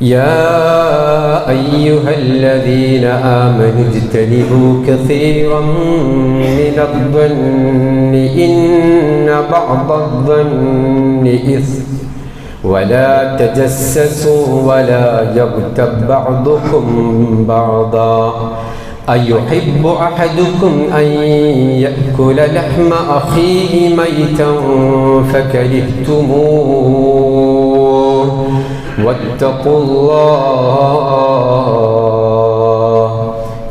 يا أيها الذين آمنوا اجتنبوا كثيرا من الظن إن بعض الظن إثم. ولا تجسسوا ولا يغتب بعضكم بعضا. أيحب أحدكم أن يأكل لحم أخيه ميتا فكرهتموه. واتقوا الله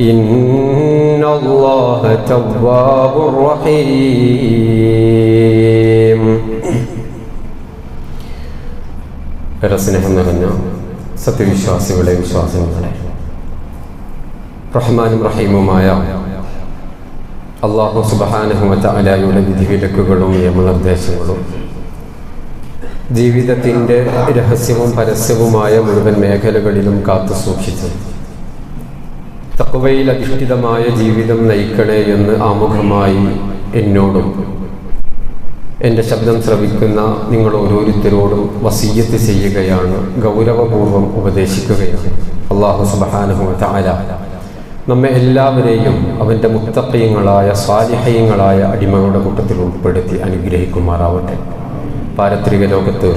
إن الله تواب رحيم ഏറെ സ്നേഹം നിറഞ്ഞ സത്യവിശ്വാസികളെ വിശ്വാസങ്ങളെ റഹ്മാനും റഹീമുമായ അള്ളാഹു സുബഹാനഹുമത്ത അലായുടെ വിധിവിലക്കുകളും നിയമനിർദ്ദേശങ്ങളും ജീവിതത്തിന്റെ രഹസ്യവും പരസ്യവുമായ മുഴുവൻ മേഖലകളിലും കാത്തു സൂക്ഷിച്ചു. തക്കവയിൽ അധിഷ്ഠിതമായ ജീവിതം നയിക്കണേ എന്ന് ആമുഖമായി എന്നോടും എന്റെ ശബ്ദം ശ്രവിക്കുന്ന നിങ്ങൾ ഓരോരുത്തരോടും വസീയത്ത് ചെയ്യുകയാണ് ഗൗരവപൂർവം ഉപദേശിക്കുകയാണ്. അള്ളാഹു സുബഹാനുഹു താര നമ്മെ എല്ലാവരെയും അവന്റെ മുത്തക്കയങ്ങളായ സ്വാലിഹയങ്ങളായ അടിമകളുടെ കൂട്ടത്തിൽ ഉൾപ്പെടുത്തി അനുഗ്രഹിക്കുമാറാവട്ടെ. പാരത്രിക ലോകത്ത്.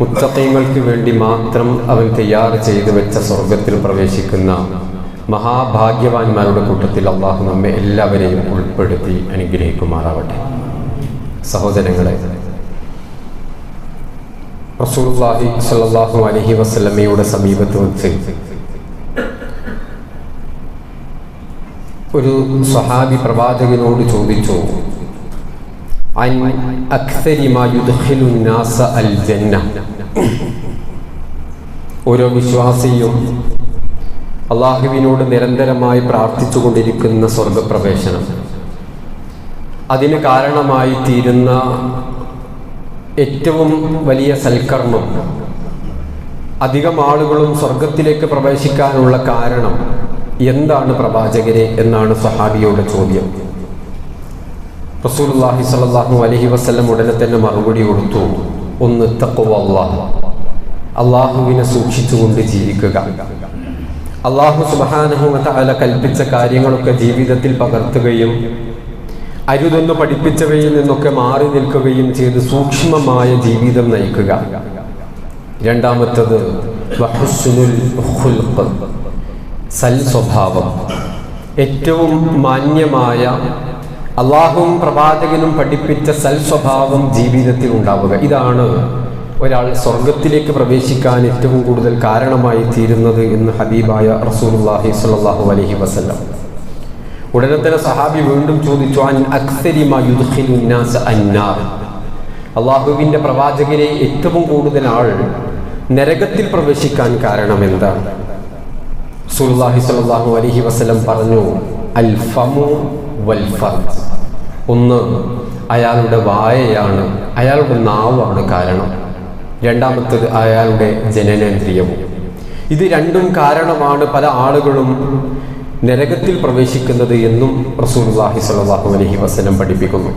മുത്തക്കയങ്ങൾക്ക് വേണ്ടി മാത്രം അവൻ തയ്യാർ ചെയ്തു വെച്ച സ്വർഗത്തിൽ പ്രവേശിക്കുന്ന മഹാഭാഗ്യവാന്മാരുടെ കൂട്ടത്തിൽ അള്ളാഹു നമ്മെ എല്ലാവരെയും ഉൾപ്പെടുത്തി അനുഗ്രഹിക്കുമാറാവട്ടെ. സഹോദരങ്ങളെ അലൈഹി വസല്ലമയുടെ സമീപത്ത് വെച്ച് ഒരു സ്വഹാബി പ്രവാചകനോട് ചോദിച്ചു അൻ അക്സരി ما يدخل അൽ ജന്ന ഓരോ വിശ്വാസിയും അള്ളാഹുവിനോട് നിരന്തരമായി പ്രാർത്ഥിച്ചു കൊണ്ടിരിക്കുന്ന സ്വർഗപ്രവേശനം അതിന് കാരണമായി തീരുന്ന ഏറ്റവും വലിയ സൽക്കർമ്മം അധികം ആളുകളും സ്വർഗത്തിലേക്ക് പ്രവേശിക്കാനുള്ള കാരണം എന്താണ് പ്രവാചകരെ എന്നാണ് സഹാബിയുടെ ചോദ്യം. റസൂലുള്ളാഹി സ്വല്ലല്ലാഹു അലൈഹി വസല്ലം ഉടനെ തന്നെ മറുപടി കൊടുത്തു. ഒന്ന് തഖ്വ അല്ലാഹ് അള്ളാഹുവിനെ സൂക്ഷിച്ചുകൊണ്ട് ജീവിക്കുക. അള്ളാഹു സുബ്ഹാനഹു വതആല കൽപ്പിച്ച കാര്യങ്ങളൊക്കെ ജീവിതത്തിൽ പകർത്തുകയും അരുതെന്ന് പഠിപ്പിച്ചവയിൽ നിന്നൊക്കെ മാറി നിൽക്കുകയും ചെയ്ത് സൂക്ഷ്മമായ ജീവിതം നയിക്കുക. രണ്ടാമത്തത് സൽ സ്വഭാവം ഏറ്റവും മാന്യമായ അള്ളാഹുവും പ്രവാചകനും പഠിപ്പിച്ച സൽ സ്വഭാവം ജീവിതത്തിൽ ഉണ്ടാവുക. ഇതാണ് ഒരാൾ സ്വർഗത്തിലേക്ക് പ്രവേശിക്കാൻ ഏറ്റവും കൂടുതൽ കാരണമായി തീരുന്നത് എന്ന് ഹബീബായ റസൂലുള്ളാഹി സ്വല്ലല്ലാഹു അലഹി വസല്ലം. ഉടനെ തന്നെ സഹാബി വീണ്ടും ചോദിച്ചു അൻ അള്ളാഹുവിന്റെ പ്രവാചകരെ ഏറ്റവും കൂടുതൽ ആൾ നരകത്തിൽ പ്രവേശിക്കാൻ കാരണം എന്താണ്? സുല്ലാഹി സ്വല്ലല്ലാഹു അലഹി വസ്ലം പറഞ്ഞു അൽ ഫമു ഒന്ന് അയാളുടെ വായയാണ്. അയാളുടെ നാവാണ് കാരണം. രണ്ടാമത്തത് അയാളുടെ ജനനേന്ദ്രിയവും. ഇത് രണ്ടും കാരണമാണ് പല ആളുകളും നരകത്തിൽ പ്രവേശിക്കുന്നത് എന്നും റസൂലുള്ളാഹി സ്വല്ലല്ലാഹു അലഹി വസല്ലം പഠിപ്പിക്കുന്നു.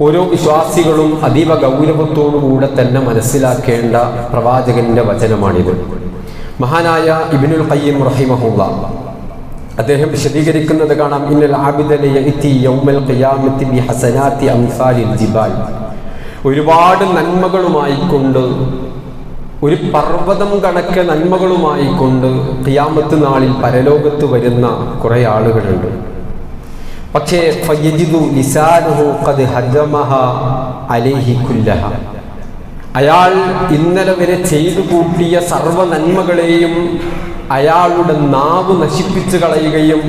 ഓരോ വിശ്വാസികളും അതീവ ഗൗരവത്തോടുകൂടെ തന്നെ മനസ്സിലാക്കേണ്ട പ്രവാചകന്റെ വചനമാണിത്. മഹാനായ ഇബിനുൽ ഖയ്യിം റഹിമഹുല്ല അദ്ദേഹം വിശദീകരിക്കുന്നത് കാണാം ഇന്നൽ ജിബാൽ. ഒരുപാട് നന്മകളുമായി കൊണ്ട് ഒരു പർവതം കണക്കെ നന്മകളുമായി കൊണ്ട് ഖിയാമത്ത് നാളിൽ പരലോകത്ത് വരുന്ന കുറെ ആളുകളുണ്ട്. പക്ഷേ അയാൾ ഇന്നലെ വരെ ചെയ്തു കൂട്ടിയ സർവ നന്മകളെയും അയാളുടെ നാവ് നശിപ്പിച്ചു കളയുകയും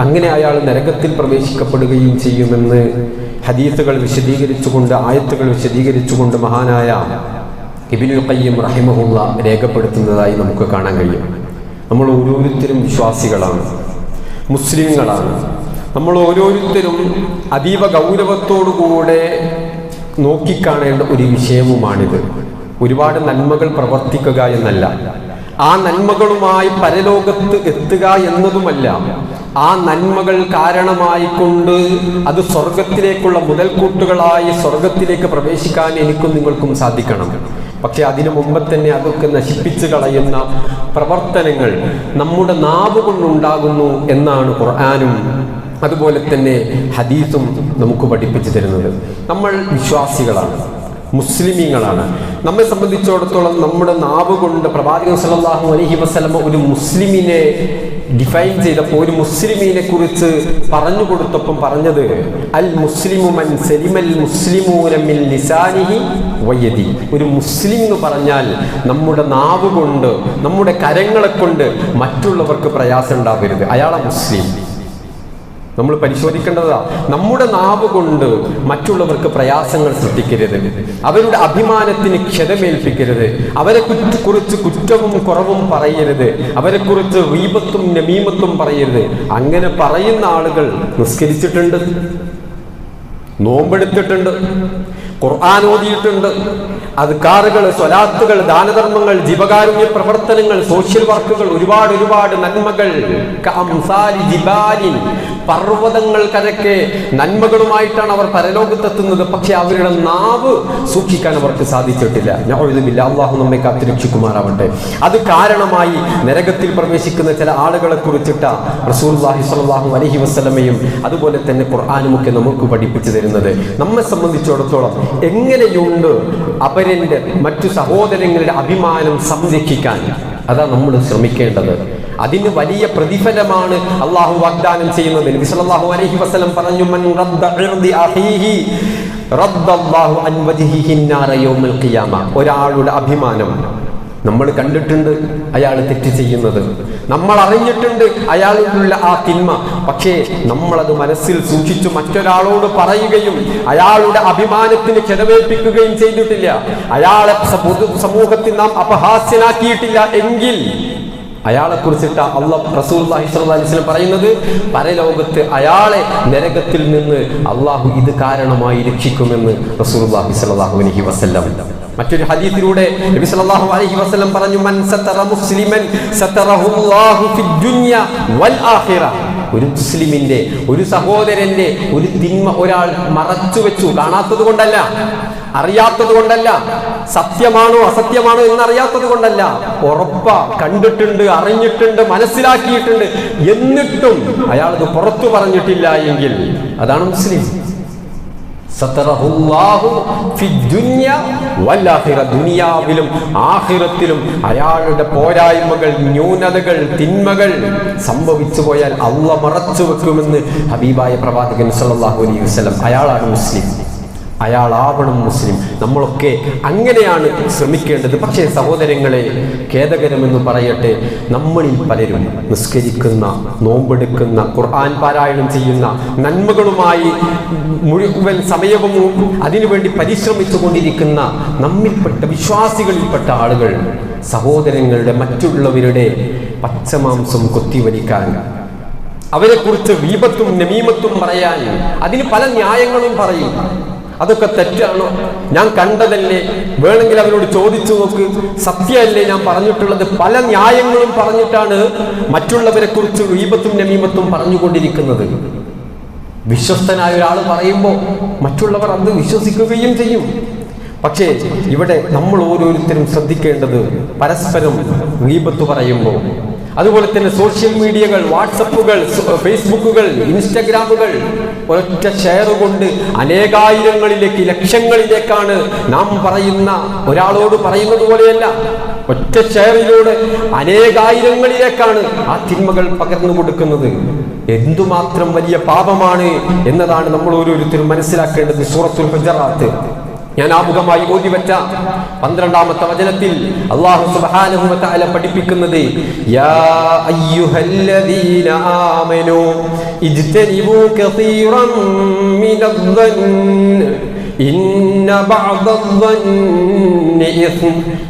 അങ്ങനെ അയാൾ നരകത്തിൽ പ്രവേശിക്കപ്പെടുകയും ചെയ്യുമെന്ന് ഹദീസുകൾ വിശദീകരിച്ചുകൊണ്ട് ആയത്തുകൾ വിശദീകരിച്ചുകൊണ്ട് മഹാനായ ഇബിനുൽ കയ്യം റഹിമഹുള്ള രേഖപ്പെടുത്തുന്നതായി നമുക്ക് കാണാൻ കഴിയും. നമ്മൾ ഓരോരുത്തരും വിശ്വാസികളാണ് മുസ്ലിങ്ങളാണ്. നമ്മൾ ഓരോരുത്തരും അതീവ ഗൗരവത്തോടുകൂടെ നോക്കിക്കാണേണ്ട ഒരു വിഷയവുമാണിത്. ഒരുപാട് നന്മകൾ പ്രവർത്തിക്കുക എന്നല്ല. ആ നന്മകളുമായി പരലോകത്ത് എത്തുക എന്നതുമല്ല. ആ നന്മകൾ കാരണമായിക്കൊണ്ട് അത് സ്വർഗത്തിലേക്കുള്ള മുതൽക്കൂട്ടുകളായി സ്വർഗത്തിലേക്ക് പ്രവേശിക്കാൻ എനിക്കും നിങ്ങൾക്കും സാധിക്കണം. പക്ഷെ അതിനു മുമ്പ് തന്നെ അതൊക്കെ നശിപ്പിച്ചു കളയുന്ന പ്രവർത്തനങ്ങൾ നമ്മുടെ നാവ് കൊണ്ടുണ്ടാകുന്നു എന്നാണ് ഖുർആാനും അതുപോലെ തന്നെ ഹദീസും നമുക്ക് പഠിപ്പിച്ചു തരുന്നത്. നമ്മൾ വിശ്വാസികളാണ്. മുസ്ലിമീങ്ങളാണ്. നമ്മെ സംബന്ധിച്ചിടത്തോളം നമ്മുടെ നാവ് കൊണ്ട് പ്രവാചകൻ സല്ലല്ലാഹു അലഹി വസ്ലമ ഒരു മുസ്ലിമിനെ ഡിഫൈൻ ചെയ്തപ്പോൾ ഒരു മുസ്ലിമിനെ കുറിച്ച് പറഞ്ഞു കൊടുത്തപ്പം പറഞ്ഞത് അൽ മുസ്ലിമു മൻ സലിമൽ മുസ്ലിമൂന മിൻ ലിസാനിഹി വയദി ഒരു മുസ്ലിം എന്ന് പറഞ്ഞാൽ നമ്മുടെ നാവ് കൊണ്ട് നമ്മുടെ കരങ്ങളെ കൊണ്ട് മറ്റുള്ളവർക്ക് പ്രയാസം ഉണ്ടാവരുത്. അയാളെ മുസ്ലിം. നമ്മൾ പരിശോധിക്കേണ്ടതാ. നമ്മുടെ നാവ് കൊണ്ട് മറ്റുള്ളവർക്ക് പ്രയാസങ്ങൾ സൃഷ്ടിക്കരുത്. അവരുടെ അഭിമാനത്തിന് ക്ഷതമേൽപ്പിക്കരുത്. അവരെ കുറിച്ച് കുറ്റവും കുറവും പറയരുത്. അവരെ കുറിച്ച് റീപത്തും നമീമത്തും പറയരുത്. അങ്ങനെ പറയുന്ന ആളുകൾ നിസ്കരിച്ചിട്ടുണ്ട്. നോമ്പെടുത്തിട്ടുണ്ട്. ഖുർആൻ ഓതിയിട്ടുണ്ട്. അദ്കാറുകൾ സ്വലാത്തുകൾ ദാനധർമ്മങ്ങൾ ജീവകാരുണ്യ പ്രവർത്തനങ്ങൾ സോഷ്യൽ വർക്കുകൾ ഒരുപാട് ഒരുപാട് നന്മകൾ. കഅംസാലി ജിബാലിൻ. പർവതങ്ങൾ കരക്കെ നന്മകളുമായിട്ടാണ് അവർ പരലോകത്തെത്തുന്നത്. പക്ഷെ അവരുടെ നാവ് സൂക്ഷിക്കാൻ അവർക്ക് സാധിച്ചിട്ടില്ല. ഞാനിതുമില്ല അള്ളാഹു നമ്മെ കാത്തിരക്ഷിക്കുമാറാവട്ടെ. അത് കാരണമായി നരകത്തിൽ പ്രവേശിക്കുന്ന ചില ആളുകളെ കുറിച്ചിട്ട റസൂൽ സ്വല്ലല്ലാഹു അലഹി വസ്ലമയും അതുപോലെ തന്നെ ഖുർആാനുമൊക്കെ നമുക്ക് പഠിപ്പിച്ചു തരുന്നത്. നമ്മെ സംബന്ധിച്ചിടത്തോളം എങ്ങനെയുണ്ട് അവരിന്റെ മറ്റു സഹോദരങ്ങളുടെ അഭിമാനം സംരക്ഷിക്കാൻ? അതാ നമ്മൾ ശ്രമിക്കേണ്ടത്. അതിന് വലിയ പ്രതിഫലമാണ് അള്ളാഹു വാഗ്ദാനം ചെയ്യുന്നത്. നബി സല്ലല്ലാഹു അലൈഹി വസല്ലം പറഞ്ഞു മൻ റദ്ദ റദ്ദ നാര ഖിയാമ. ഒരാളുടെ അഭിമാനം. നമ്മൾ കണ്ടിട്ടുണ്ട് അയാൾ തെറ്റ് ചെയ്യുന്നത്. നമ്മൾ അറിഞ്ഞിട്ടുണ്ട് അയാളിലുള്ള ആ തിന്മ. പക്ഷേ നമ്മളത് മനസ്സിൽ സൂക്ഷിച്ചു മറ്റൊരാളോട് പറയുകയും അയാളുടെ അഭിമാനത്തിന് ക്ഷതമേൽപ്പിക്കുകയും ചെയ്തിട്ടില്ല. അയാളെ സമൂഹത്തിൽ നാം അപഹാസ്യനാക്കിയിട്ടില്ല എങ്കിൽ അയാളെ കുറിച്ചിട്ട് അള്ളാഹ് റസൂൽ അലൈഹി പറയുന്നത് പരലോകത്ത് അയാളെ നരകത്തിൽ നിന്ന് അള്ളാഹു ഇത് കാരണമായി രക്ഷിക്കുമെന്ന് റസൂൽ അലൈഹി വസല്ലം. മറ്റൊരു ഹദീസിലൂടെ നബി അലൈഹി വസല്ലം പറഞ്ഞു മൻ സതറ മുസ്ലിമൻ സതറഹുല്ലാഹു ഫിദ് വൽ ആഖിറ. ഒരു മുസ്ലിമിന്റെ ഒരു സഹോദരന്റെ ഒരു തിന്മ ഒരാൾ മറച്ചു വെച്ചു കാണാത്തത് കൊണ്ടല്ല. അറിയാത്തത് കൊണ്ടല്ല. സത്യമാണോ അസത്യമാണോ എന്നറിയാത്തത് കൊണ്ടല്ല. ഉറപ്പ കണ്ടിട്ടുണ്ട് അറിഞ്ഞിട്ടുണ്ട് മനസ്സിലാക്കിയിട്ടുണ്ട്. എന്നിട്ടും അയാൾ അത് പുറത്തു പറഞ്ഞിട്ടില്ല എങ്കിൽ അതാണ് മുസ്ലിം. ദുനിയാവിലും ആഹിറത്തിലും അയാളുടെ പോരായ്മകൾ ന്യൂനതകൾ തിന്മകൾ സംഭവിച്ചു പോയാൽ അള്ള മറച്ചു വെക്കുമെന്ന് ഹബീബായ പ്രവാചകൻ സല്ലല്ലാഹു അലൈഹി വസല്ലം അയാളാണ് മുസ്ലിം. അയാളാവണം മുസ്ലിം. നമ്മളൊക്കെ അങ്ങനെയാണ് ശ്രമിക്കേണ്ടത്. പക്ഷേ സഹോദരങ്ങളെ ഖേദകരമെന്ന് പറയട്ടെ നമ്മളിൽ പലരും നിസ്കരിക്കുന്ന നോമ്പെടുക്കുന്ന ഖുർആൻ പാരായണം ചെയ്യുന്ന നന്മകളുമായി മുഴുവൻ സമയവും അതിനുവേണ്ടി പരിശ്രമിച്ചു കൊണ്ടിരിക്കുന്ന നമ്മിൽപ്പെട്ട വിശ്വാസികളിൽപ്പെട്ട ആളുകൾ സഹോദരങ്ങളുടെ മറ്റുള്ളവരുടെ പച്ചമാംസം കൊത്തിവലിക്കാൻ അവരെക്കുറിച്ച് വീപത്തും നമീമത്തും പറയാൻ അതിന് പല ന്യായങ്ങളും പറയും. അതൊക്കെ തെറ്റാണോ? ഞാൻ കണ്ടതല്ലേ? വേണമെങ്കിൽ അവരോട് ചോദിച്ചു നോക്ക്. സത്യമല്ലേ ഞാൻ പറഞ്ഞിട്ടുള്ളത്? പല ന്യായങ്ങളും പറഞ്ഞിട്ടാണ് മറ്റുള്ളവരെ കുറിച്ച് ഈപത്തും നമീമത്തും പറഞ്ഞുകൊണ്ടിരിക്കുന്നത്. വിശ്വസ്തനായ ഒരാൾ പറയുമ്പോൾ മറ്റുള്ളവർ അത് വിശ്വസിക്കുകയും ചെയ്യും. പക്ഷേ ഇവിടെ നമ്മൾ ഓരോരുത്തരും ശ്രദ്ധിക്കേണ്ടത് പരസ്പരം ഗീബത്ത് പറയുമ്പോൾ അതുപോലെ തന്നെ സോഷ്യൽ മീഡിയകൾ വാട്സപ്പുകൾ ഫേസ്ബുക്കുകൾ ഇൻസ്റ്റഗ്രാമുകൾ ഒരൊറ്റ ഷെയർ കൊണ്ട് അനേകായിരങ്ങളിലേക്ക് ലക്ഷങ്ങളിലേക്കാണ് നാം പറയുന്ന ഒരാളോട് പറയുന്നത് പോലെയല്ല. ഒറ്റ ഷെയറിലൂടെ അനേകായിരങ്ങളിലേക്കാണ് ആ തിന്മകൾ പകർന്നു കൊടുക്കുന്നത്. എന്തുമാത്രം വലിയ പാപമാണ് എന്നതാണ് നമ്മൾ ഓരോരുത്തരും മനസ്സിലാക്കേണ്ടത് സൂറത്തുൽ ഹുജറാത്ത്. ഞാൻ ആമുഖമായി ഓതിവെച്ച പന്ത്രണ്ടാമത്തെ വചനത്തിൽ അള്ളാഹു വ പഠിപ്പിക്കുന്നത്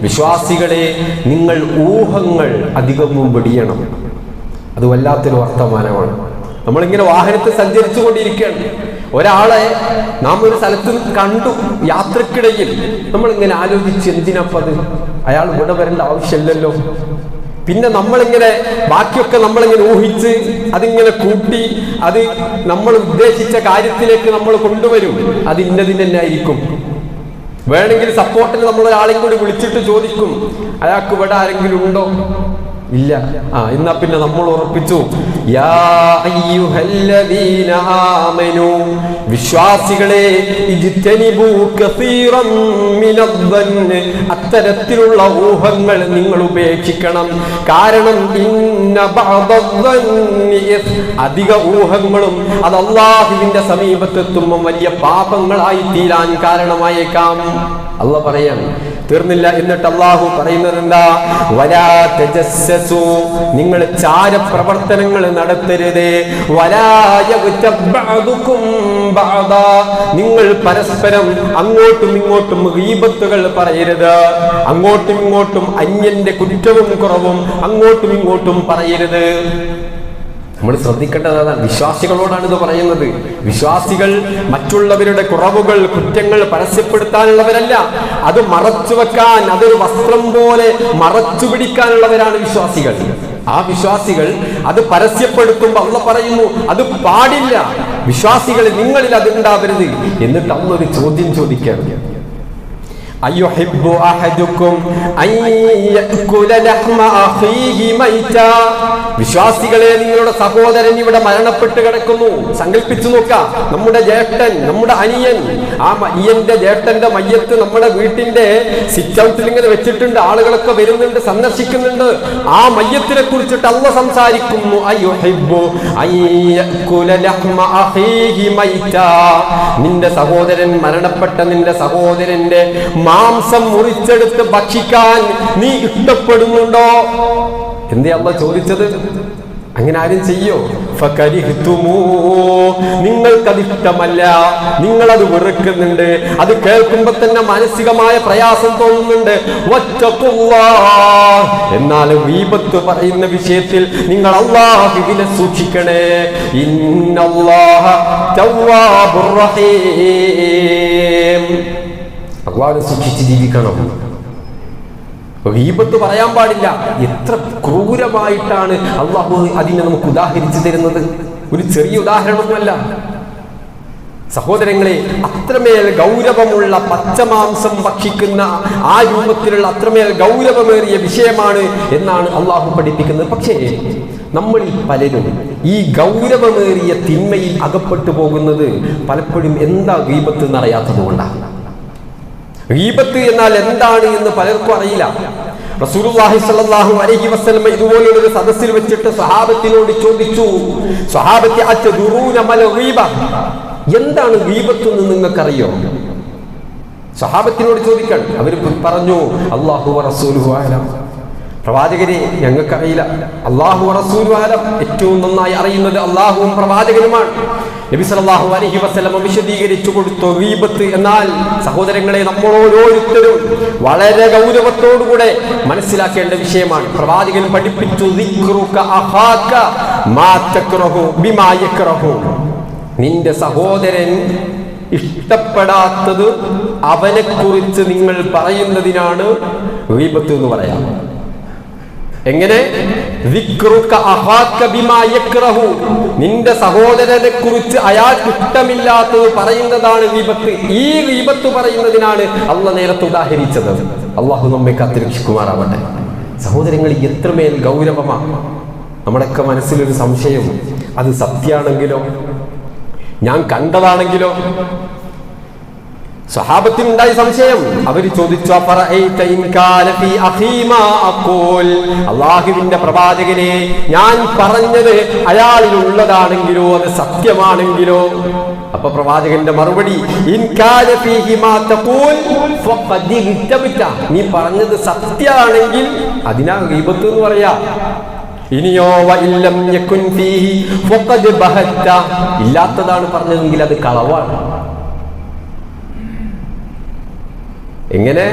വിശ്വാസികളെ നിങ്ങൾ ഊഹങ്ങൾ അധികവും വെടിയണം. അത് വല്ലാത്തൊരു വർത്തമാനമാണ്. നമ്മളിങ്ങനെ വാഹനത്തിൽ സഞ്ചരിച്ചു കൊണ്ടിരിക്കുകയാണ് ഒരാളെ നാം ഒരു സ്ഥലത്ത് കണ്ടു യാത്രക്കിടയിൽ. നമ്മൾ ഇങ്ങനെ ആലോചിച്ച് എന്തിനപ്പത്? അയാൾ ഇവിടെ വരേണ്ട ആവശ്യമില്ലല്ലോ. പിന്നെ നമ്മളിങ്ങനെ ബാക്കിയൊക്കെ നമ്മളിങ്ങനെ ഊഹിച്ച് അതിങ്ങനെ കൂട്ടി അത് നമ്മൾ ഉദ്ദേശിച്ച കാര്യത്തിലേക്ക് നമ്മൾ കൊണ്ടുവരും. അത് ഇന്നതിന് തന്നെ ആയിരിക്കും. വേണമെങ്കിൽ സപ്പോർട്ടിന് നമ്മൾ ഒരാളെയും കൂടി വിളിച്ചിട്ട് ചോദിക്കും അയാൾക്ക് ഇവിടെ ആരെങ്കിലും ഉണ്ടോ? ഇല്ല. ആ എന്നാ പിന്നെ നമ്മൾ ഉറപ്പിച്ചു. വിശ്വാസികളെ അത്തരത്തിലുള്ള ഊഹങ്ങൾ നിങ്ങൾ ഉപേക്ഷിക്കണം. കാരണം. അധിക ഊഹങ്ങളും അത് അള്ളാഹുവിന്റെ സമീപത്തെത്തുമ്പോൾ വലിയ പാപങ്ങളായി തീരാൻ കാരണമായേക്കാം. അല്ല പറയാൻ തീർന്നില്ല എന്നിട്ട് അള്ളാഹു പറയുന്നത് എന്താ വരാ തജസ്സസു. നിങ്ങൾ ചാരപ്രവർത്തനങ്ങൾ നടത്തരുത്. നടത്തരുതേ വരായും. നിങ്ങൾ പരസ്പരം അങ്ങോട്ടും ഇങ്ങോട്ടും ഗീബത്തുകൾ പറയരുത്. അങ്ങോട്ടും ഇങ്ങോട്ടും അന്യന്റെ കുറ്റവും കുറവും അങ്ങോട്ടും ഇങ്ങോട്ടും പറയരുത്. നമ്മൾ ശ്രദ്ധിക്കേണ്ടത് അതാണ്. വിശ്വാസികളോടാണ് ഇത് പറയുന്നത്. വിശ്വാസികൾ മറ്റുള്ളവരുടെ കുറവുകൾ കുറ്റങ്ങൾ പരസ്യപ്പെടുത്താനുള്ളവരല്ല. അത് മറച്ചു വെക്കാൻ അതൊരു വസ്ത്രം പോലെ മറച്ചു പിടിക്കാനുള്ളവരാണ് വിശ്വാസികൾ. ആ വിശ്വാസികൾ അത് പരസ്യപ്പെടുത്തുമ്പോൾ അള്ള പറയുന്നു അത് പാടില്ല. വിശ്വാസികൾ നിങ്ങളിൽ അത് ഉണ്ടാവരുത്. എന്നിട്ട് അന്നൊരു ചോദ്യം ചോദിക്കുകയാണ്. أيحب أحدكم أن يأكل لحم أخيه ميتا വിശ്വാസികളെ നിങ്ങളുടെ സഹോദരൻ ഇവിടെ മരണപ്പെട്ട് കിടക്കുന്നു സങ്കല്പിച്ചു നോക്ക നമ്മുടെ ജ്യേഷ്ഠൻ നമ്മുടെ അനിയൻ ആ അനിയന്റെ ജ്യേഷ്ഠന്റെ മയ്യത്ത് നമ്മുടെ വീട്ടിന്റെ സിറ്റ് ഔട്ടിൽ ഇങ്ങനെ വെച്ചിട്ടുണ്ട് ആളുകളൊക്കെ വരുന്നുണ്ട് സന്ദർശിക്കുന്നുണ്ട് ആ മയ്യത്തിനെ കുറിച്ചിട്ട് അല്ല സംസാരിക്കുന്നു അയ്യുഹിബ്ബു അൻ യഅ്കുല ലഹ്മ അഖീഹി മൈറ്റാ. നിന്റെ സഹോദരൻ മരണപ്പെട്ട നിന്റെ സഹോദരന്റെ മാംസം മുറിച്ചെടുത്ത് ഭക്ഷിക്കാൻ നീ ഇഷ്ടപ്പെടുന്നുണ്ടോ? എന്തേ അല്ല ചോദിച്ചത്? അങ്ങനെ ആരും ചെയ്യോ. നിങ്ങൾക്കത് ഇഷ്ടമല്ല നിങ്ങളത് വെറുക്കുന്നുണ്ട്. അത് കേൾക്കുമ്പോ തന്നെ മാനസികമായ പ്രയാസം തോന്നുന്നുണ്ട്. എന്നാൽ വീപത്ത് പറയുന്ന വിഷയത്തിൽ നിങ്ങൾ അള്ളാഹുവിനെ സൂക്ഷിക്കണേ. ഇന്നല്ലാഹ ഭഗവാനെ സൂക്ഷിച്ച് ജീവിക്കണം ഗീബത്ത് പറയാൻ പാടില്ല. എത്ര ക്രൂരമായിട്ടാണ് അള്ളാഹു അതിനെ നമുക്ക് ഉദാഹരിച്ചു തരുന്നത്. ഒരു ചെറിയ ഉദാഹരണമൊന്നുമല്ല. സഹോദരങ്ങളെ അത്രമേൽ ഗൗരവമുള്ള പച്ചമാംസം ഭക്ഷിക്കുന്ന ആ രൂപത്തിലുള്ള അത്രമേൽ ഗൗരവമേറിയ വിഷയമാണ് എന്നാണ് അള്ളാഹു പഠിപ്പിക്കുന്നത്. പക്ഷേ നമ്മളിൽ പലരും ഈ ഗൗരവമേറിയ തിന്മയിൽ അകപ്പെട്ടു പോകുന്നത് പലപ്പോഴും എന്താ ഗീപത്ത് എന്നറിയാത്തത് കൊണ്ടാണ്. ഗീബത്ത് എന്നാൽ എന്താണ് എന്ന് പലർക്കും അറിയില്ല. റസൂലുള്ളാഹി സ്വല്ലല്ലാഹു അലൈഹി വസല്ലം ഒരു സദസ്സിൽ വെച്ചിട്ട് സ്വഹാബത്തിനോട് ചോദിച്ചു അത്തദുറൂന മല എന്താണ് ഗീബത്ത് എന്ന് നിങ്ങൾക്കറിയോ? സ്വഹാബത്തിനോട് ചോദിക്കാൻ. അവർ പറഞ്ഞു അള്ളാഹു റസൂലുഹു അലം. പ്രവാചകരെ ഞങ്ങൾക്കറിയില്ല. അള്ളാഹു റസൂലു ആലം ഏറ്റവും നന്നായി അറിയുന്നത് അള്ളാഹുവും പ്രവാചകനുമാണ്. നബി സല്ലല്ലാഹു അലൈഹി വസല്ലം വിശദീകരിച്ചു കൊടുത്തു ഗീബത്ത് എന്നാൽ സഹോദരങ്ങളെ നമ്മൾ ഓരോരുത്തരും വളരെ ഗൗരവത്തോടുകൂടെ മനസ്സിലാക്കേണ്ട വിഷയമാണ്. പ്രവാചകൻ പഠിപ്പിച്ചു നിന്റെ സഹോദരൻ ഇഷ്ടപ്പെടാത്തത് അവനെക്കുറിച്ച് നിങ്ങൾ പറയുന്നതിനാണ് ഗീബത്ത് എന്ന് പറയാം. എങ്ങനെ. നിന്റെ സഹോദരനെ കുറിച്ച് അയാൾക്ക് ഇഷ്ടമില്ലാത്തത് പറയുന്നതാണ് വിപത്ത്. ഈ വിപത്ത് പറയുന്നതിനാണ് അള്ള നേരത്തെ ഉദാഹരിച്ചത്. അള്ളാഹു നമ്മെ കാത്തിരക്ഷിക്കുമാറാവട്ടെ. സഹോദരങ്ങൾ എത്രമേൽ ഗൗരവമാണ് നമ്മുടെയൊക്കെ മനസ്സിലൊരു സംശയം. അത് സത്യാണെങ്കിലോ ഞാൻ കണ്ടതാണെങ്കിലോ? സ്വഹാബത്തിനുണ്ടായ സംശയം. അവർ ചോദിച്ചു? അള്ളാഹുവിന്റെ പ്രവാചകനെ ഞാൻ പറഞ്ഞത് അയാളിൽ ഉള്ളതാണെങ്കിലോ അത് സത്യമാണെങ്കിലോ? അപ്പൊ പ്രവാചകന്റെ മറുപടി. നീ പറഞ്ഞത് സത്യാണെങ്കിൽ അതിനാ ഗീപത്ത് എന്ന് പറയാ. ഇനിയോ ഇല്ലാത്തതാണ് പറഞ്ഞതെങ്കിൽ അത് കളവാണ്. എങ്ങനെ?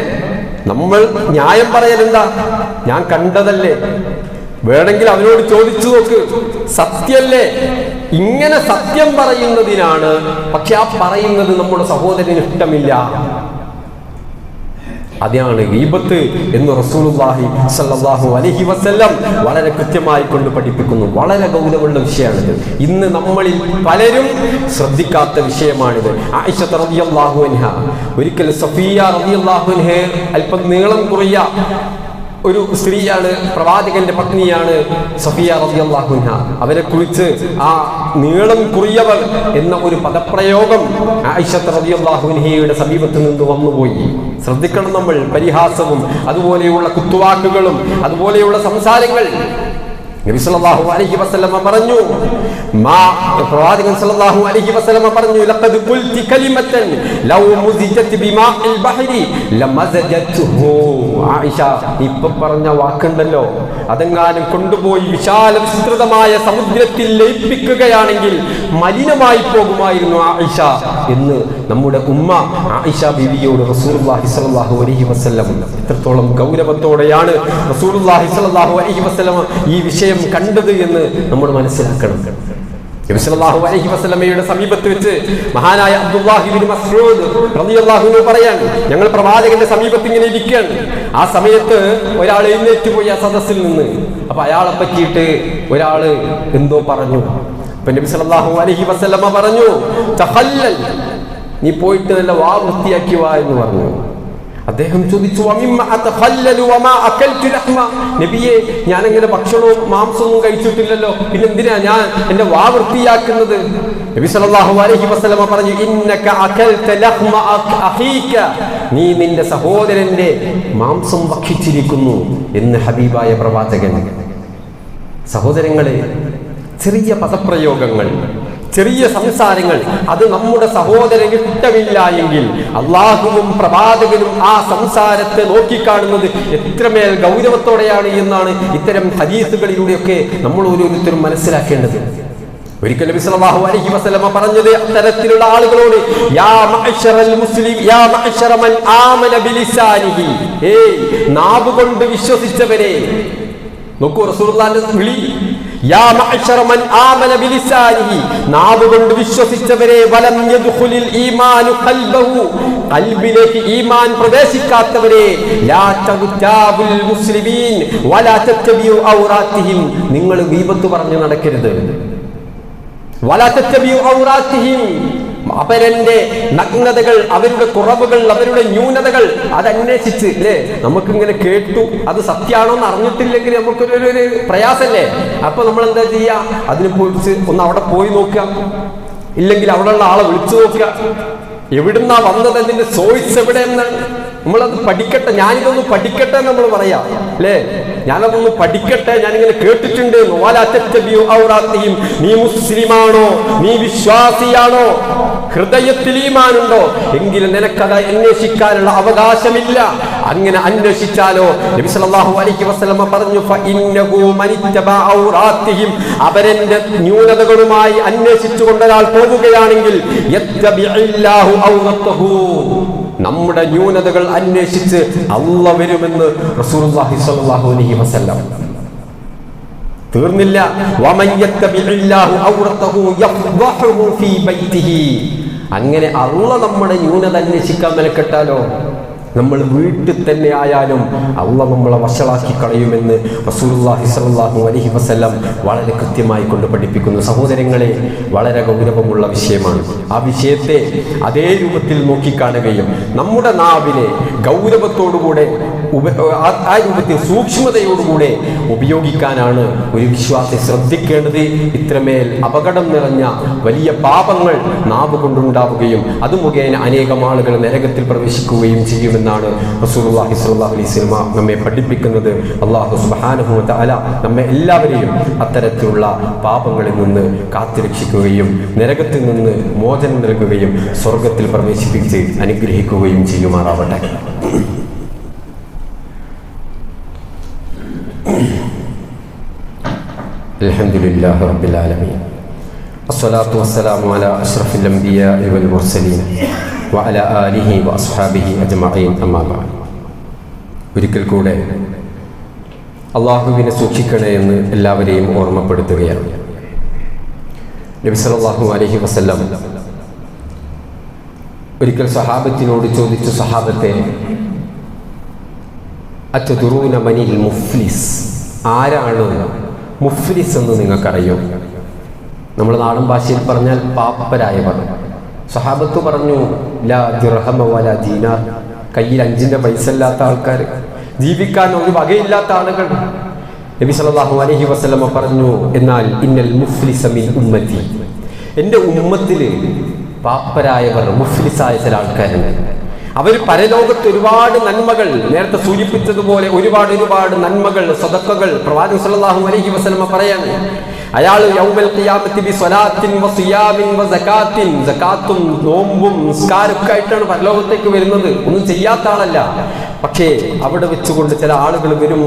നമ്മൾ ന്യായം പറയലെന്താ? ഞാൻ കണ്ടതല്ലേ? വേണമെങ്കിൽ അവനോട് ചോദിച്ചു നോക്ക്. സത്യല്ലേ ഇങ്ങനെ സത്യം പറയുന്നതിനാണ്. പക്ഷെ ആ പറയുന്നത് നമ്മുടെ സഹോദരന് ഇഷ്ടമില്ല. അതാണ് ഗീബത്ത് എന്ന് റസൂലുള്ളാഹി സ്വല്ലല്ലാഹു അലൈഹി വസല്ലം വളരെ കൃത്യമായി കൊണ്ട് പഠിപ്പിക്കുന്നു. വളരെ ഗൗരവമുള്ള വിഷയമാണിത്. ഇന്ന് നമ്മളിൽ പലരും ശ്രദ്ധിക്കാത്ത വിഷയമാണിത്. ആയിഷത്ത് റളിയല്ലാഹു അൻഹ. ഒരിക്കൽ സഫിയ റളിയല്ലാഹു അൻഹ അല്പം നീളം കുറയ ഒരു സ്ത്രീയാണ് പ്രവാചകന്റെ പത്നിയാണ് സഫിയ റളിയല്ലാഹു അൻഹ. അവരെ കുറിച്ച് ആ നീളം കുറിയവൾ എന്ന ഒരു പദപ്രയോഗം ആയിഷത്ത് റളിയല്ലാഹു അൻഹയുടെ സമീപത്ത് നിന്ന് വന്നുപോയി. ശ്രദ്ധിക്കണം നമ്മൾ പരിഹാസവും അതുപോലെയുള്ള കുത്തുവാക്കുകളും അതുപോലെയുള്ള സംസാരങ്ങൾ. നബി സല്ലല്ലാഹു അലൈഹി പറഞ്ഞു മാ സല്ലല്ലാഹു അലൈഹി പറഞ്ഞു ലഖദ് ഖുൽതി ലൗ ബഹരി ആയിഷ പറഞ്ഞ വാക്കുണ്ടല്ലോ. അതെങ്ങാനും കൊണ്ടുപോയി വിശാല വിസ്തൃതമായ സമുദ്രത്തിൽ ലയിപ്പിക്കുകയാണെങ്കിൽ മലിനമായി പോകുമായിരുന്നു ആയിഷ എന്ന് നമ്മുടെ ഉമ്മ ആയിഷ ബീവിയോട് റസൂലുള്ളാഹി അലൈഹി വസല്ലം എത്രത്തോളം ഗൗരവത്തോടെയാണ് റസൂലുള്ളാഹി അലൈഹി വസല്ലം ഈ വിഷയം കണ്ടത് എന്ന് നമ്മൾ മനസ്സിലാക്കണം. അലൈഹി സമീപത്ത് വെച്ച് മഹാനായ അബ്ദുല്ലാഹിബിൻ ഇബ്നു റളിയല്ലാഹു അൻഹു പറയാൻ ഞങ്ങൾ പ്രവാചകന്റെ സമീപത്ത് ഇങ്ങനെ ഇരിക്കുകയാണ്. ആ സമയത്ത് ഒരാൾ എഴുന്നേറ്റ് പോയി ആ സദസ്സിൽ നിന്ന്. അപ്പൊ അയാളെ പറ്റിയിട്ട് ഒരാൾ എന്തോ പറഞ്ഞു. അപ്പൊ നബി സല്ലല്ലാഹു അലൈഹി വസല്ലമ പറഞ്ഞു തഹല്ലൽ നീ പോയിട്ട് നല്ല വാ വൃത്തിയാക്കി വാ എന്ന് പറഞ്ഞു. അദ്ദേഹം ചോദിച്ചു? നബിയെ ഞാൻ അങ്ങനെ ഭക്ഷണവും മാംസവും കഴിച്ചിട്ടില്ലല്ലോ. പിന്നെ എന്തിനാ ഞാൻ എന്റെ വാ വൃത്തിയാക്കുന്നത്? നബി സല്ലല്ലാഹു അലൈഹി വസല്ലമ പറഞ്ഞു ഇന്നക അകൽത ലഹ്മ അഖ്- അഖീക. നീ നിന്റെ സഹോദരന്റെ മാംസം ഭക്ഷിച്ചിരിക്കുന്നു എന്ന് ഹബീബായ പ്രവാചകൻ. സഹോദരങ്ങളെ ചെറിയ പദപ്രയോഗങ്ങൾ. ചെറിയ സംസാരങ്ങൾ അത് നമ്മുടെ സഹോദരന് ഇഷ്ടമില്ല എങ്കിൽ അള്ളാഹുവും പ്രവാചകനും ആ സംസാരത്തെ നോക്കിക്കാണുന്നത് എത്രമേൽ ഗൗരവത്തോടെയാണ് എന്നാണ് ഇത്തരം ഹദീസുകളിലൂടെയൊക്കെ നമ്മൾ ഓരോരുത്തരും മനസ്സിലാക്കേണ്ടത്. ഒരിക്കൽ നബി സല്ലല്ലാഹു അലൈഹി വസല്ലമ പറഞ്ഞത് അത്തരത്തിലുള്ള ആളുകളോട് യാ മഅ്ശറൽ മുസ്ലിം യാ മഅ്ശറ മൻ ആമന ബിലിസാനിഹി. ഏയ് നാവ് വിശ്വസിച്ചവരെ. നോക്കൂ റസൂലുള്ളാഹിന്റെ വിളി. വിശ്വസിച്ചവരെ ഈമാനു ഈമാൻ പ്രവേശിക്കാത്തവരെ മുസ്ലിമീൻ നിങ്ങൾ വീപത്ത് പറഞ്ഞു നടക്കരുത്. അവരന്റെ നഗ്നതകൾ അവരുടെ കുറവുകൾ അവരുടെ ന്യൂനതകൾ അതന്വേഷിച്ച് അല്ലേ നമുക്കിങ്ങനെ കേട്ടു അത് സത്യാണോ എന്ന് അറിഞ്ഞിട്ടില്ലെങ്കിൽ നമുക്കൊരു ഒരു- പ്രയാസല്ലേ? അപ്പൊ നമ്മൾ എന്താ ചെയ്യാ? അതിനെ കുറിച്ച് ഒന്ന് അവിടെ പോയി നോക്കുക. ഇല്ലെങ്കിൽ അവിടെയുള്ള ആളെ വിളിച്ചു നോക്കുക. എവിടുന്നാ വന്നത്? അതിന്റെ സോയിസ് എവിടെയെന്ന്? നമ്മളത് പഠിക്കട്ടെ ഞാനിതൊന്ന് പഠിക്കട്ടെ നമ്മൾ പറയാം. അല്ലേ? ഞാനതൊന്ന് പഠിക്കട്ടെ? ഞാനിങ്ങനെ കേട്ടിട്ടുണ്ട്. നീ മുസ്ലിമാണോ? നീ വിശ്വാസിയാണോ? ഹൃദയത്തിൽ ഈമാനുണ്ടോ? എങ്കിലും നിനക്കത് അന്വേഷിക്കാനുള്ള അവകാശമില്ല. അങ്ങനെ അന്വേഷിച്ചാലോ? നബി സല്ലല്ലാഹു അലൈഹി വസല്ലമ പറഞ്ഞു ഫഇന്നഹു ന്യൂനതകളുമായി അന്വേഷിച്ചുകൊണ്ട് പോവുകയാണെങ്കിൽ നമ്മുടെ ന്യൂനതകൾ അന്വേഷിച്ച് അള്ള വരുമെന്ന് വസല്ലം. തീർന്നില്ല. അങ്ങനെ അള്ള നമ്മുടെ ന്യൂനത അന്വേഷിക്കാൻ മെനക്കെട്ടാലോ? നമ്മൾ വീട്ടിൽ തന്നെ ആയാലും അള്ള നമ്മളെ വഷളാക്കി കളയുമെന്ന് സ്വല്ലല്ലാഹു അലൈഹി വസല്ലം വളരെ കൃത്യമായി കൊണ്ട് പഠിപ്പിക്കുന്നു. സഹോദരങ്ങളെ വളരെ ഗൗരവമുള്ള വിഷയമാണ്. ആ വിഷയത്തെ അതേ രൂപത്തിൽ നോക്കിക്കാണുകയും നമ്മുടെ നാവിനെ ഗൗരവത്തോടുകൂടെ ആ- രൂപത്തിൽ സൂക്ഷ്മതയോടുകൂടെ ഉപയോഗിക്കാനാണ് ഒരു വിശ്വാസി ശ്രദ്ധിക്കേണ്ടത്. ഇത്രമേൽ അപകടം നിറഞ്ഞ വലിയ പാപങ്ങൾ നാവ് കൊണ്ടുണ്ടാവുകയും അത് മുഖേന അനേകം ആളുകൾ നരകത്തിൽ പ്രവേശിക്കുകയും ചെയ്യുമെന്നാണ് സ്വല്ലല്ലാഹു അലൈഹി വസല്ലമ നമ്മെ പഠിപ്പിക്കുന്നത്. അള്ളാഹു സുബ്ഹാനഹു അല നമ്മെ എല്ലാവരെയും അത്തരത്തിലുള്ള പാപങ്ങളിൽ നിന്ന് കാത്തിരക്ഷിക്കുകയും നരകത്തിൽ നിന്ന് മോചനം നൽകുകയും സ്വർഗത്തിൽ പ്രവേശിപ്പിച്ച് അനുഗ്രഹിക്കുകയും ചെയ്യുമാറാവട്ടെ. الحمد لله رب العالمين الصلاة والسلام على أشرف الأنبياء والمرسلين وعلى آله وأصحابه أجمعين أما بعد ഒരിക്കൽ കൂടെ അള്ളാഹുവിനെ സൂക്ഷിക്കണേ എന്ന് എല്ലാവരെയും ഓർമ്മപ്പെടുത്തുകയാണ് നബി സല്ലല്ലാഹു അലൈഹി വസല്ലം ഒരിക്കൽ സഹാബത്തിനോട് ചോദിച്ചു സഹാബത്തെ അച്ചതുറൂന മനിൽ മുഫ്ലിസ് ആരാണ് മുഫ്ലിസ് എന്ന് നിങ്ങൾക്കറിയോ? നമ്മൾ നാടൻ ഭാഷയിൽ പറഞ്ഞാൽ പാപ്പരായവർ. സഹാബത്ത് പറഞ്ഞു ലാ ദിർഹമ ദീനാർ. കയ്യിൽ അഞ്ചിന്റെ പൈസ ഇല്ലാത്ത ആൾക്കാർ. ജീവിക്കാൻ ഒരു വകയില്ലാത്ത ആളുകൾ. നബി സല്ലല്ലാഹു അലൈഹി വസല്ലമ പറഞ്ഞു എന്നാൽ ഇന്നൽ മുഫ്ലിസ മിൻ ഉമ്മത്തി. എന്റെ ഉമ്മത്തിൽ പാപ്പരായവർ മുഫ്ലിസായ ചില ആൾക്കാരുണ്ട്. അവർ പരലോകത്ത് ഒരുപാട് നന്മകൾ നേരത്തെ സൂചിപ്പിച്ചതുപോലെ ഒരുപാട് ഒരുപാട് നന്മകൾ സദക്കകൾ പ്രവാചകൻ സല്ലല്ലാഹു അലൈഹി വസല്ലമ പറയാണ്. അയാൾ യൗമൽ ഖിയാമത്തി ബി സ്വലാത്തിൻ വ സിയാമിൻ വ സകാത്തിൻ. സകാത്തും നോമ്പും നിസ്കാരമൊക്കെ ആയിട്ടാണ് പരലോകത്തേക്ക് വരുന്നത്. ഒന്നും ചെയ്യാത്ത ആളല്ല. പക്ഷേ അവിടെ വെച്ചുകൊണ്ട് ചില ആളുകൾ വരും.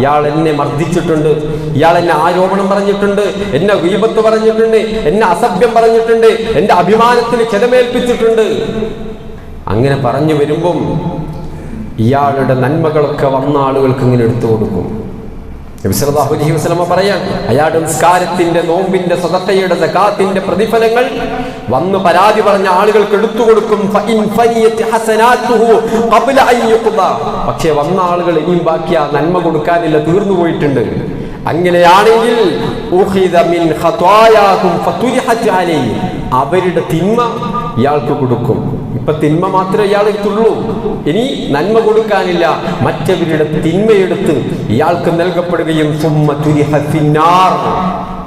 ഇയാൾ എന്നെ മർദ്ദിച്ചിട്ടുണ്ട്. ഇയാൾ എന്നെ ആരോപണം പറഞ്ഞിട്ടുണ്ട്. എന്നെ വീപത്ത് പറഞ്ഞിട്ടുണ്ട്. എന്നെ അസഭ്യം പറഞ്ഞിട്ടുണ്ട് എന്റെ അഭിമാനത്തിന് ക്ഷതമേൽപ്പിച്ചിട്ടുണ്ട് അങ്ങനെ പറഞ്ഞു വരുമ്പം ഇയാളുടെ നന്മകളൊക്കെ വന്ന ആളുകൾക്ക് ഇങ്ങനെ എടുത്തു കൊടുക്കും. നബി സല്ലല്ലാഹു അലൈഹി വസല്ലമ പറയാൻ അയാളുടെ നിസ്കാരത്തിന്റെ നോമ്പിന്റെ സദക്കയുടെ സകാത്തിന്റെ പ്രതിഫലങ്ങൾ വന്ന് പരാതി പറഞ്ഞ ആളുകൾക്ക് എടുത്തു കൊടുക്കും. പക്ഷേ വന്ന ആളുകൾ ഇനിയും ബാക്കി ആ നന്മ കൊടുക്കാനില്ല തീർന്നു പോയിട്ടുണ്ട്. അങ്ങനെയാണെങ്കിൽ അവരുടെ തിന്മ ഇയാൾക്ക് കൊടുക്കും. ഇപ്പൊ തിന്മ മാത്രമേ ഇയാൾക്കുള്ളൂ ഇനി നന്മ കൊടുക്കാനില്ല. മറ്റവരുടെ തിന്മയെടുത്ത് ഇയാൾക്ക് നൽകപ്പെടുകയും.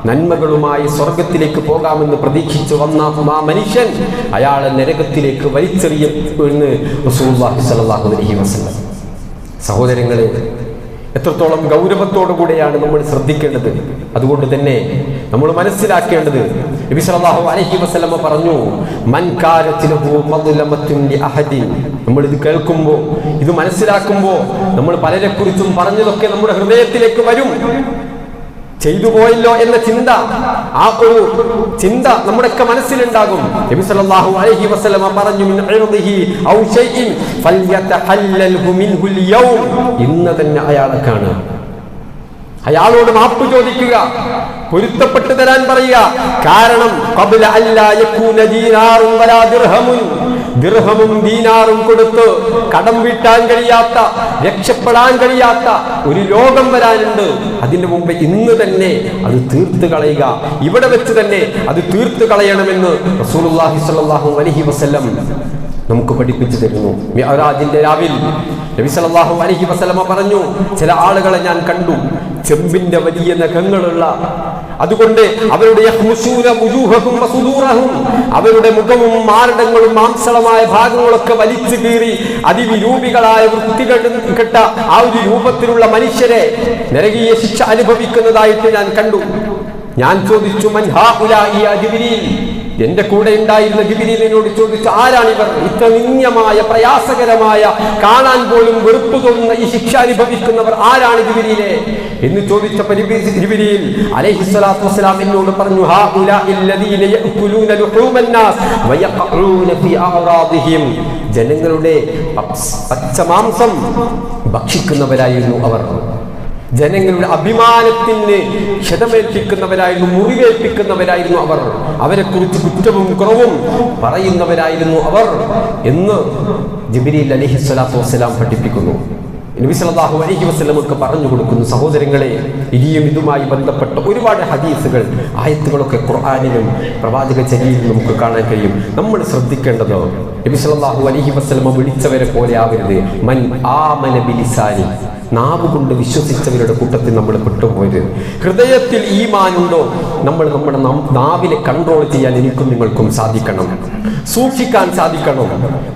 നന്മകളുമായി സ്വർഗത്തിലേക്ക് പോകാമെന്ന് പ്രതീക്ഷിച്ചു വന്ന ആ മനുഷ്യൻ അയാളെ നരകത്തിലേക്ക് വലിച്ചെറിയും എന്ന് സഹോദരങ്ങളെ എത്രത്തോളം ഗൗരവത്തോടു കൂടെയാണ് നമ്മൾ ശ്രദ്ധിക്കേണ്ടത്? അതുകൊണ്ട് തന്നെ നമ്മൾ മനസ്സിലാക്കേണ്ടത് നബി സല്ലല്ലാഹു അലൈഹി വസല്ലമ പറഞ്ഞു മൻ നമ്മൾ ഇത് കേൾക്കുമ്പോൾ ഇത് മനസ്സിലാക്കുമ്പോൾ നമ്മൾ പലരെക്കുറിച്ചും പറഞ്ഞതൊക്കെ നമ്മുടെ ഹൃദയത്തിലേക്ക് വരും. ചെയ്തു പോയല്ലോ എന്ന ചിന്ത ആ ഒരു ചിന്ത നമ്മുടെയൊക്കെ മനസ്സിലുണ്ടാകും. നബി ഇന്ന് തന്നെ അയാളെ കാണുക അയാളോട് മാപ്പ് ചോദിക്കുക പൊരുത്തപ്പെട്ടു തരാൻ പറയുക. കാരണം ദിർഹമും ദീനാറും കൊടുത്ത് കടം വീട്ടാൻ കഴിയാത്ത രക്ഷപ്പെടാൻ കഴിയാത്ത ഒരു ലോകം വരാനുണ്ട്. അതിന്റെ മുമ്പ് ഇന്ന് തന്നെ അത് തീർത്ത് കളയുക. ഇവിടെ വെച്ച് തന്നെ അത് തീർത്ത് കളയണമെന്ന് റസൂലുള്ളാഹി സ്വല്ലല്ലാഹു അലൈഹി വസല്ലം നമുക്ക് പഠിപ്പിച്ചു തരുന്നു. മിഅ്റാജിന്റെ രാവിൽ നബി അലൈഹി വസല്ലമ പറഞ്ഞു ചില ആളുകളെ ഞാൻ കണ്ടു. ചെമ്പിന്റെ വലിയ നഖങ്ങളുള്ള അതുകൊണ്ട് അവരുടെ അവരുടെ മുഖവും മാരടങ്ങളും മാംസളമായ ഭാഗങ്ങളൊക്കെ വലിച്ചു കീറി അതിവിരൂപികളായ വൃത്തികൾ കെട്ട ആ ഒരു രൂപത്തിലുള്ള മനുഷ്യരെ നരകീയ ശിക്ഷ അനുഭവിക്കുന്നതായിട്ട് ഞാൻ കണ്ടു. ഞാൻ ചോദിച്ചു മൻഹാ ജിബ്രീൽ? എന്റെ കൂടെ ഉണ്ടായിരുന്ന ഗിബിരിലിനോട് ചോദിച്ചു ആരാണിവർ ഇത്ര നിന്ദ്യമായ പ്രയാസകരമായ കാണാൻ പോലും വെറുപ്പ് തോന്നുന്ന ഈ ശിക്ഷ അനുഭവിക്കുന്നവർ ആരാണ് ഗിബിരിയിലെ എന്ന് ചോദിച്ച ഗിബിരിയിൽ അലൈഹിസ്വലാത്തു പറഞ്ഞു ജനങ്ങളുടെ പച്ചമാംസം ഭക്ഷിക്കുന്നവരായിരുന്നു അവർ. ജനങ്ങളുടെ അഭിമാനത്തിന് ക്ഷതമേൽപ്പിക്കുന്നവരായിരുന്നു മുറിവേൽപ്പിക്കുന്നവരായിരുന്നു അവർ. അവരെ കുറിച്ച് കുറ്റവും കുറവും പറയുന്നവരായിരുന്നു അവർ എന്ന് ജബിരിൽ അലഹി സ്വലാത്തു വസ്സലാം പഠിപ്പിക്കുന്നു. നബി അലൈഹി വസല്ലമക്ക് പറഞ്ഞു കൊടുക്കുന്നു സഹോദരങ്ങളെ ഇനിയും ഇതുമായി ബന്ധപ്പെട്ട ഒരുപാട് ഹദീസുകൾ ആയത്തുകളൊക്കെ ഖുർആാനിലും പ്രവാചക ചരിയിലും നമുക്ക് കാണാൻ കഴിയും. നമ്മൾ ശ്രദ്ധിക്കേണ്ടത് നബി സല്ലല്ലാഹു അലൈഹി വസല്ലമ വിളിച്ചവരെ പോലെ ആവരുത്. മൻ ആമന ബിലിസാനി. നാവ് കൊണ്ട് വിശ്വസിച്ചവരുടെ കൂട്ടത്തിൽ നമ്മൾ പെട്ടുപോയത്. ഹൃദയത്തിൽ ഈ മാനുണ്ടോ നമ്മൾ നമ്മുടെ നാവിനെ കൺട്രോൾ ചെയ്യാൻ എനിക്കും നിങ്ങൾക്കും സാധിക്കണം. സൂക്ഷിക്കാൻ സാധിക്കണം.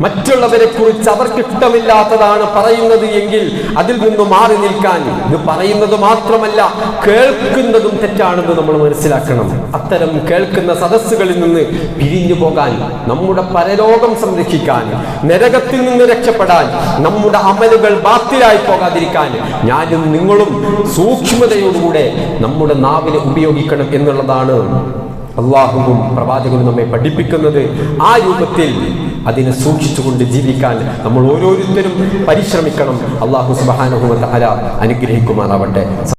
മറ്റുള്ളവരെ കുറിച്ച് അവർക്ക് ഇഷ്ടമില്ലാത്തതാണ് പറയുന്നത് എങ്കിൽ അതിൽ നിന്ന് മാറി നിൽക്കാൻ. ഇത് പറയുന്നത് മാത്രമല്ല കേൾക്കുന്നതും തെറ്റാണെന്ന് നമ്മൾ മനസ്സിലാക്കണം. അത്തരം കേൾക്കുന്ന സദസ്സുകളിൽ നിന്ന് പിരിഞ്ഞു പോകാൻ നമ്മുടെ പരലോകം സംരക്ഷിക്കാൻ നരകത്തിൽ നിന്ന് രക്ഷപ്പെടാൻ നമ്മുടെ അമലുകൾ ബാത്തിലായി പോകാതിരിക്കാൻ ഞാനും നിങ്ങളും സൂക്ഷ്മതയോടുകൂടെ നമ്മുടെ നാവിനെ ഉപയോഗിക്കണം എന്നുള്ളതാണ് അള്ളാഹുവും പ്രവാചകനും നമ്മെ പഠിപ്പിക്കുന്നത്. ആ രൂപത്തിൽ അതിനെ സൂക്ഷിച്ചുകൊണ്ട് ജീവിക്കാൻ നമ്മൾ ഓരോരുത്തരും പരിശ്രമിക്കണം. അള്ളാഹു സുബാനുഭവത്തെ അനുഗ്രഹിക്കുമാറാവട്ടെ.